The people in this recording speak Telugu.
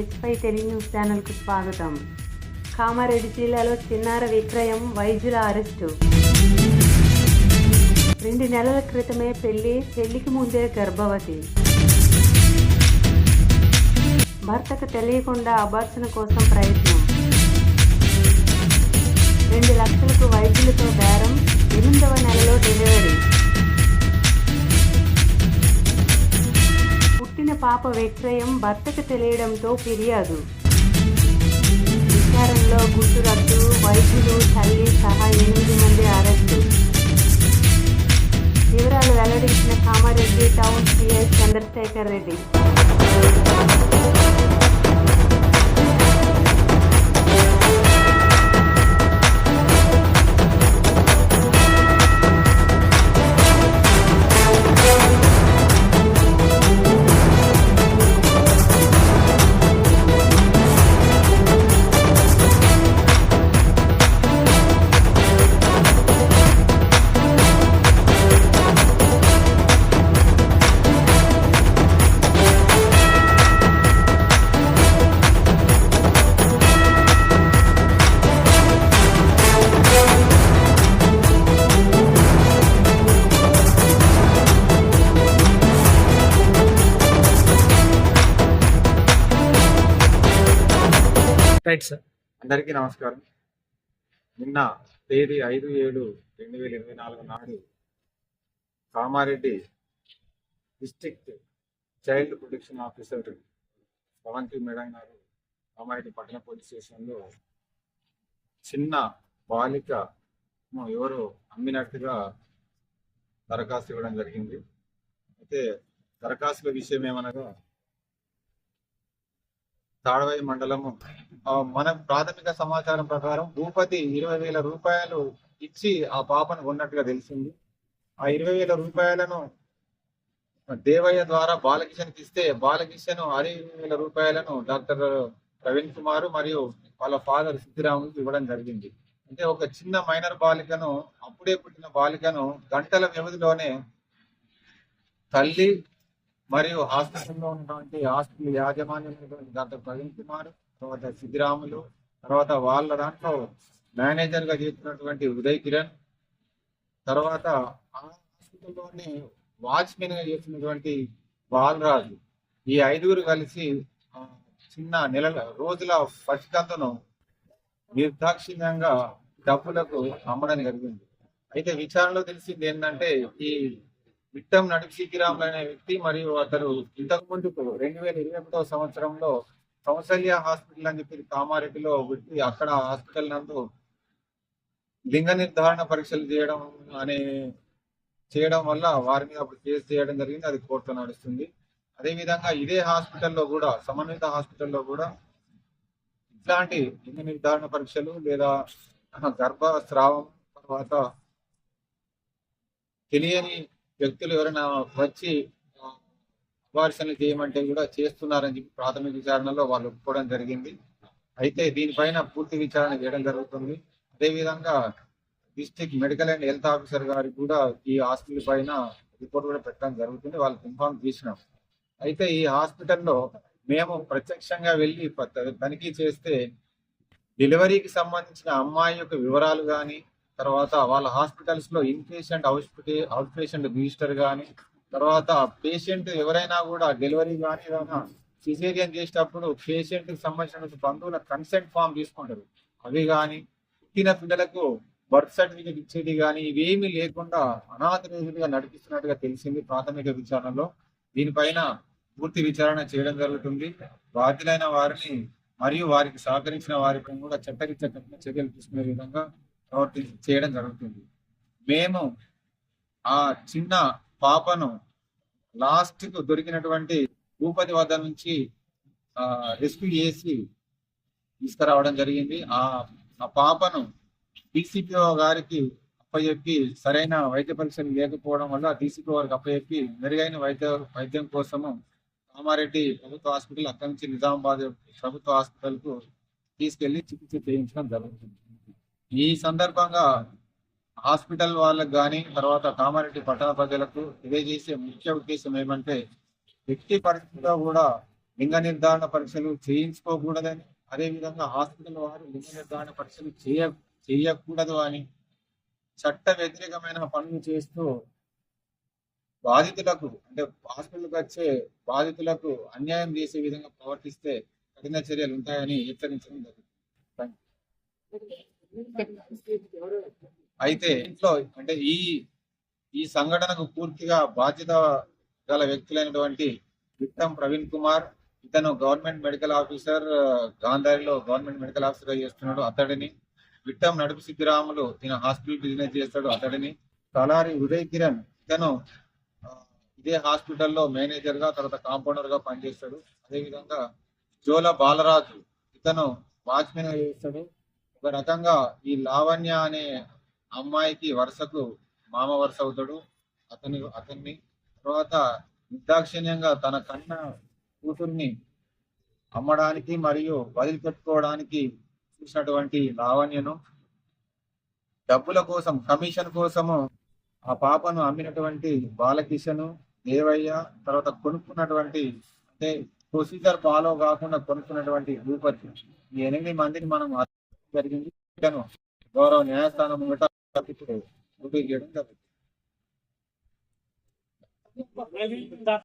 ఎస్పై టెలి న్యూస్ ఛానల్కు స్వాగతం. కామారెడ్డి జిల్లాలో చిన్నార విక్రయం వైద్యుల అరెస్టు. రెండు నెలల క్రితమే పెళ్ళి పెళ్ళికి ముందే గర్భవతి. భర్తకు తెలియకుండా అబార్చన కోసం ప్రయత్నం. రెండు లక్షలకు వైద్యులతో బేరం ఎనిమిదవ నెలలో డెలివరీ. పుట్టిన పాప విక్రయం భర్తకు తెలియడంతో ఫిర్యాదు. విచారణలో గుట్టురట్టు వైద్యులు తల్లి సహా ఎనిమిది మంది అరెస్టు. వివరాలు వెల్లడించిన Kamareddy town CI Chandrashekar Reddy. Right sir. అందరికీ నమస్కారం. నిన్న తేదీ ఐదు ఏడు రెండు వేల ఇరవై నాలుగు నాడు Kamareddy district child protection officer Bhavanthi madam గారు కామారెడ్డి పట్టణ పోలీస్ స్టేషన్లో చిన్న బాలిక ఎవరు అమ్మినట్టుగా దరఖాస్తు ఇవ్వడం జరిగింది. అయితే దరఖాస్తుల విషయం ఏమనగా తాడవై మండలము. మన ప్రాథమిక సమాచారం ప్రకారం భూపతి ఇరవై వేల రూపాయలు ఇచ్చి ఆ పాపను కొన్నట్టుగా తెలిసింది. ఆ ఇరవై వేల రూపాయలను దేవయ్య ద్వారా బాలకిషన్కి ఇస్తే బాలకిషన్ అదే ఇరవై వేల రూపాయలను డాక్టర్ ప్రవీణ్ కుమార్ మరియు వాళ్ళ ఫాదర్ సిద్ధిరాములకు ఇవ్వడం జరిగింది. అంటే ఒక చిన్న మైనర్ బాలికను అప్పుడే పుట్టిన బాలికను గంటల వ్యవధిలోనే తల్లి మరియు హాస్పిటల్లో ఉన్నటువంటి హాస్పిటల్ యాజమాన్యం డాక్టర్ ప్రవీణ్ కుమార్ తర్వాత సిద్ధిరాములు తర్వాత వాళ్ళ దాంట్లో మేనేజర్గా చేస్తున్నటువంటి ఉదయ్ కిరణ్ తర్వాత ఆ హాస్పిటల్లోని వాచ్మెన్గా చేస్తున్నటువంటి బాలరాజు. ఈ ఐదుగురు కలిసి చిన్న నెలల రోజుల పసికందును నిర్దాక్షిణ్యంగా డబ్బులకు అమ్మడం జరిగింది. అయితే విచారణలో తెలిసింది ఏంటంటే ఈ విట్టం నడిపిరాములు అనే వ్యక్తి మరియు అతడు ఇంతకు ముందుకు రెండు వేల ఇరవై ఒకటో సంవత్సరంలో కౌసల్య హాస్పిటల్ అని చెప్పి కామారెడ్డిలో పెట్టి అక్కడ హాస్పిటల్ నందు లింగ నిర్ధారణ పరీక్షలు చేయడం అనే చేయడం వల్ల వారి మీద అప్పుడు కేసు చేయడం జరిగింది. అది కోర్టులో నడుస్తుంది. అదేవిధంగా ఇదే హాస్పిటల్లో కూడా సమన్విత హాస్పిటల్లో కూడా ఇట్లాంటి లింగ నిర్ధారణ పరీక్షలు లేదా గర్భస్రావం తర్వాత తెలియని వ్యక్తులు ఎవరైనా వచ్చి అబార్షన్లు చేయమంటే కూడా చేస్తున్నారని చెప్పి ప్రాథమిక విచారణలో వాళ్ళు ఒప్పుకోవడం జరిగింది. అయితే దీనిపైన పూర్తి విచారణ చేయడం జరుగుతుంది. అదేవిధంగా district medical and health officer గారికి కూడా ఈ హాస్పిటల్ పైన రిపోర్ట్ కూడా పెట్టడం జరుగుతుంది. వాళ్ళకి ఇన్ఫార్మ్ చేసినాం అయితే ఈ హాస్పిటల్లో మేము ప్రత్యక్షంగా వెళ్ళి తనిఖీ చేస్తే డెలివరీకి సంబంధించిన అమ్మాయి యొక్క వివరాలు కానీ తర్వాత వాళ్ళ హాస్పిటల్స్లో in patient out out patient minister కానీ తర్వాత పేషెంట్ ఎవరైనా కూడా డెలివరీ కానీ ఏదైనా సిజేరియన్ చేసేటప్పుడు పేషెంట్కి సంబంధించిన బంధువుల కన్సెంట్ ఫామ్ తీసుకుంటారు. అవి కానీ పుట్టిన పిల్లలకు బర్త్ సర్టిఫికేట్ ఇచ్చేది కానీ ఇవేమీ లేకుండా అనాథరేజులుగా నడిపిస్తున్నట్టుగా తెలిసింది ప్రాథమిక విచారణలో. దీనిపైన పూర్తి విచారణ చేయడం జరుగుతుంది. బాధ్యులైన వారిని మరియు వారికి సహకరించిన వారిపై కూడా చట్టరీత్యా కఠిన చర్యలు తీసుకునే విధంగా ప్రవర్తి చేయడం జరుగుతుంది. మేము ఆ చిన్న పాపను లాస్ట్కు దొరికినటువంటి భూపతి వద్ద నుంచి రెస్క్యూ చేసి తీసుకురావడం జరిగింది. ఆ ఆ పాపను డిసిపిఓ గారికి అప్పచెప్పి సరైన వైద్య పరీక్షలు లేకపోవడం వల్ల డిసిపిఓ గారికి అప్పచెప్పి మెరుగైన వైద్య వైద్యం కోసము కామారెడ్డి ప్రభుత్వ హాస్పిటల్ అక్కడి నుంచి నిజామాబాద్ ప్రభుత్వ హాస్పిటల్కు తీసుకెళ్ళి చికిత్స చేయించడం జరుగుతుంది. ఈ సందర్భంగా హాస్పిటల్ వాళ్ళకు కానీ తర్వాత కామారెడ్డి పట్టణ ప్రజలకు తెలియజేసే ముఖ్య ఉద్దేశం ఏమంటే వ్యక్తి పరిస్థితిలో కూడా లింగ నిర్ధారణ పరీక్షలు చేయించుకోకూడదని అదేవిధంగా హాస్పిటల్ వారు లింగ నిర్ధారణ పరీక్షలు చేయ చేయకూడదు అని చట్ట వ్యతిరేకమైన పనులు చేస్తూ బాధితులకు అంటే హాస్పిటల్కి వచ్చే బాధితులకు అన్యాయం చేసే విధంగా ప్రవర్తిస్తే కఠిన చర్యలు ఉంటాయని హెచ్చరించడం జరుగుతుంది. అయితే ఇంట్లో అంటే ఈ ఈ సంఘటనకు పూర్తిగా బాధ్యత గల వ్యక్తులైనటువంటి విక్రమ్ ప్రవీణ్ కుమార్ ఇతను గవర్నమెంట్ మెడికల్ ఆఫీసర్ గాంధారిలో గవర్నమెంట్ మెడికల్ ఆఫీసర్గా చేస్తున్నాడు అతడిని. విట్టం నడుపు సిద్ధిరాములు ఈయన హాస్పిటల్ బిజినెస్ చేస్తాడు అతడిని. తలారి ఉదయ్ కిరణ్ ఇతను ఇదే హాస్పిటల్లో మేనేజర్గా తర్వాత కాంపౌండర్గా పనిచేస్తాడు. అదేవిధంగా జోల బాలరాజు ఇతను వాచ్మెన్గా చేస్తాడు. ఒక రకంగా ఈ లావణ్య అనే అమ్మాయికి వరుసకు మామ వరుస అవుతాడు. అతని అతన్ని తర్వాత నిర్దాక్షిణ్యంగా తన కన్న కూతుర్ని అమ్మడానికి మరియు వదిలిపెట్టుకోవడానికి చూసినటువంటి లావణ్యను డబ్బుల కోసం కమిషన్ కోసము ఆ పాపను అమ్మినటువంటి బాలకిషను దేవయ్య తర్వాత కొనుక్కున్నటువంటి అంటే ప్రొసీజర్ ఫాలో కాకుండా కొనుక్కున్నటువంటి భూపతి. ఈ ఎనిమిది మందిని మనం జరిగింది. ఇతను గౌరవ న్యాయస్థానం ముంగట ఇప్పుడు రిపీట్ చేయడం జరుగుతుంది